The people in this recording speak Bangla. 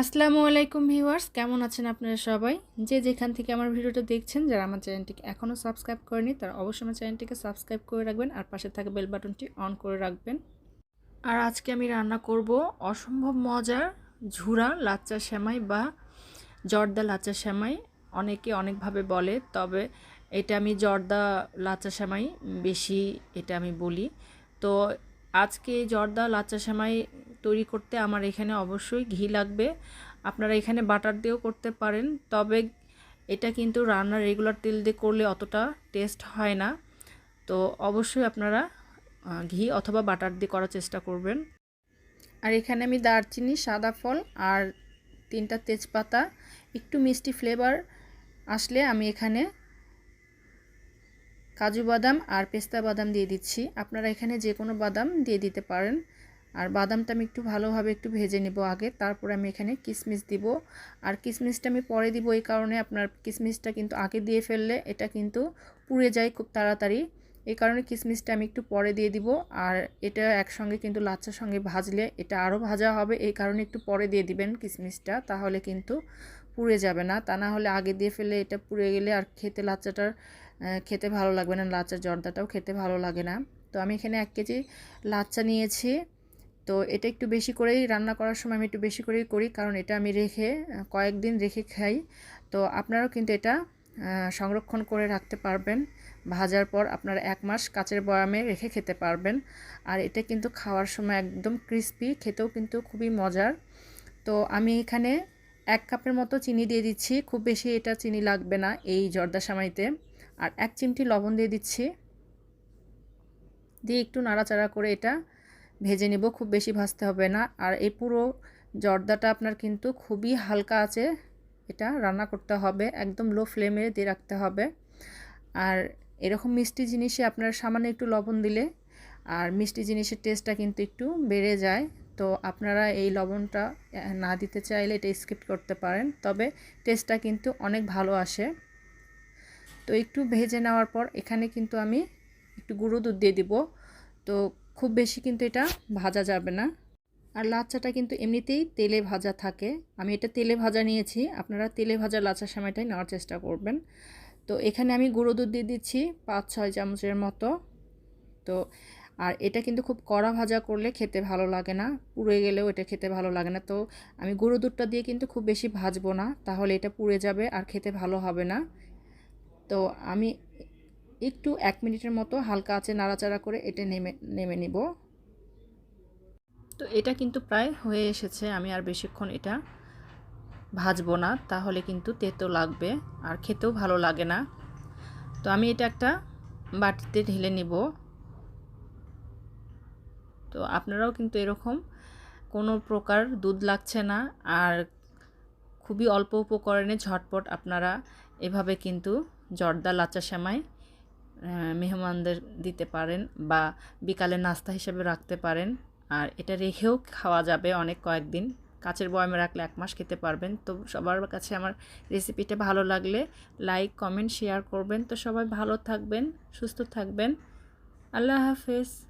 আসসালামু আলাইকুম ভিউয়ার্স, কেমন আছেন আপনারা সবাই? যে যেখান থেকে আমার ভিডিওটা দেখছেন, যারা আমার চ্যানেলটিকে এখনও সাবস্ক্রাইব করেনি তারা অবশ্যই আমার চ্যানেলটিকে সাবস্ক্রাইব করে রাখবেন আর পাশে থাকা বেল বাটনটি অন করে রাখবেন। আর আজকে আমি রান্না করব অসম্ভব মজার ঝুরা লাচ্চা সেমাই বা জর্দা লাচ্চা সেমাই। অনেকে অনেকভাবে বলে, তবে এটা আমি জর্দা লাচ্চা সেমাই বেশি এটা আমি বলি। তো আজকে জর্দা লাচ্চা সেমাই তৈরি করতে আমার এখানে অবশ্যই ঘি লাগবে। আপনারা এখানে বাটার দিয়েও করতে পারেন, তবে এটা কিন্তু রান্নার রেগুলার তেল দিয়ে করলে অতটা টেস্ট হয় না। তো অবশ্যই আপনারা ঘি অথবা বাটার দিয়ে করার চেষ্টা করবেন। আর এখানে আমি দারচিনি, সাদা ফল আর তিনটা তেজপাতা, একটু মিষ্টি ফ্লেভার আসলে আমি এখানে কাজু বাদাম আর পেস্তা বাদাম দিয়ে দিচ্ছি। আপনারা এখানে যে কোনো বাদাম দিয়ে দিতে পারেন। আর বাদামটা আমি একটু ভালোভাবে একটু ভেজে নেব আগে। তারপরে আমি এখানে কিশমিশ দিব। আর কিশমিশটা আমি পরে দিব এই কারণে আপনার কিশমিশটা কিন্তু আগে দিয়ে ফেললে এটা কিন্তু পুড়ে যায় খুব তাড়াতাড়ি। এই কারণে কিশমিশটা আমি একটু পরে দিয়ে দিব। আর এটা একসঙ্গে কিন্তু লাচ্চার সঙ্গে ভাজলে এটা আরও ভাজা হবে। এই কারণে একটু পরে দিয়ে দিবেন কিশমিশটা তাহলে কিন্তু পুড়ে যাবে না। তা না হলে আগে দিয়ে ফেলে এটা পুড়ে গেলে আর খেতে লাচ্চাটার খেতে ভালো লাগবে না। লাচ্চার জর্দাটাও খেতে ভালো লাগে না। তো আমি এখানে এক কেজি লাচ্চা নিয়েছি। তো এটা একটু বেশি করেই রান্না করার সময় আমি একটু বেশি করেই করি, কারণ এটা আমি রেখে কয়েকদিন রেখে খাই। তো আপনারাও কিন্তু এটা সংরক্ষণ করে রাখতে পারবেন। ভাজার পর আপনারা এক মাস কাচের বয়ামে রেখে খেতে পারবেন। আর এটা কিন্তু খাওয়ার সময় একদম ক্রিস্পি খেতেও কিন্তু খুবই মজার। তো আমি এখানে এক কাপের মতো চিনি দিয়ে দিচ্ছি, খুব বেশি এটা চিনি লাগবে না এই জর্দা সামাইতে। আর এক চিমটি লবণ দিয়ে দিচ্ছি। দিয়ে একটু নাড়াচাড়া করে এটা ভেজে নেব, খুব বেশি ভাজতে হবে না। আর এই পুরো জর্দাটা আপনার কিন্তু খুবই হালকা আছে, এটা রান্না করতে হবে, একদম লো ফ্লেমে দিয়ে রাখতে হবে। আর এরকম মিষ্টি জিনিসে আপনার সামান্য একটু লবণ দিলে, আর মিষ্টি জিনিসের টেস্টটা কিন্তু একটু বেড়ে যায়। তো আপনারা এই লবণটা না দিতে চাইলে এটা স্কিপ করতে পারেন, তবে টেস্টটা কিন্তু অনেক ভালো আসে। তো একটু ভেজে নেওয়ার পর এখানে কিন্তু আমি একটু গুঁড়ো দুধ দিয়ে দিব। তো খুব বেশি কিন্তু এটা ভাজা যাবে না। আর লাচ্চাটা কিন্তু এমনিতেই তেলে ভাজা থাকে। আমি এটা তেলে ভাজা নিয়েছি। আপনারা তেলে ভাজা লাচ্চার সময়টাই নেওয়ার চেষ্টা করবেন। তো এখানে আমি গুঁড়ো দুধ দিয়ে দিচ্ছি পাঁচ ছয় চামচের মতো। তো আর এটা কিন্তু খুব কড়া ভাজা করলে খেতে ভালো লাগে না। পুড়ে গেলেও এটা খেতে ভালো লাগে না। তো আমি গুঁড়ো দুধটা দিয়ে কিন্তু খুব বেশি ভাজবো না। তাহলে এটা পুড়ে যাবে আর খেতে ভালো হবে না। তো আমি একটু এক মিনিটের মতো হালকা আছে নাড়াচাড়া করে এটা নেমে নেমে নিব। তো এটা কিন্তু প্রায় হয়ে এসেছে, আমি আর বেশিক্ষণ এটা ভাজবো না, তাহলে কিন্তু তেতো লাগবে আর খেতেও ভালো লাগে না। তো আমি এটা একটা বাটিতে ঢেলে নিব। তো আপনারাও কিন্তু এরকম কোনো প্রকার দুধ লাগছে না আর খুবই অল্প উপকরণে ঝটপট আপনারা এভাবে কিন্তু জর্দা লাচা সেমাই মেহমানদের দিতে পারেন বা বিকালে নাস্তা হিসেবে রাখতে পারেন। আর এটা রেখেও খাওয়া যাবে অনেক কয়েকদিন। কাচের বয়মে রাখলে এক মাস খেতে পারবেন। তো সবার কাছে আমার রেসিপিটা ভালো লাগলে লাইক কমেন্ট শেয়ার করবেন। তো সবাই ভালো থাকবেন, সুস্থ থাকবেন। আল্লাহ হাফেজ।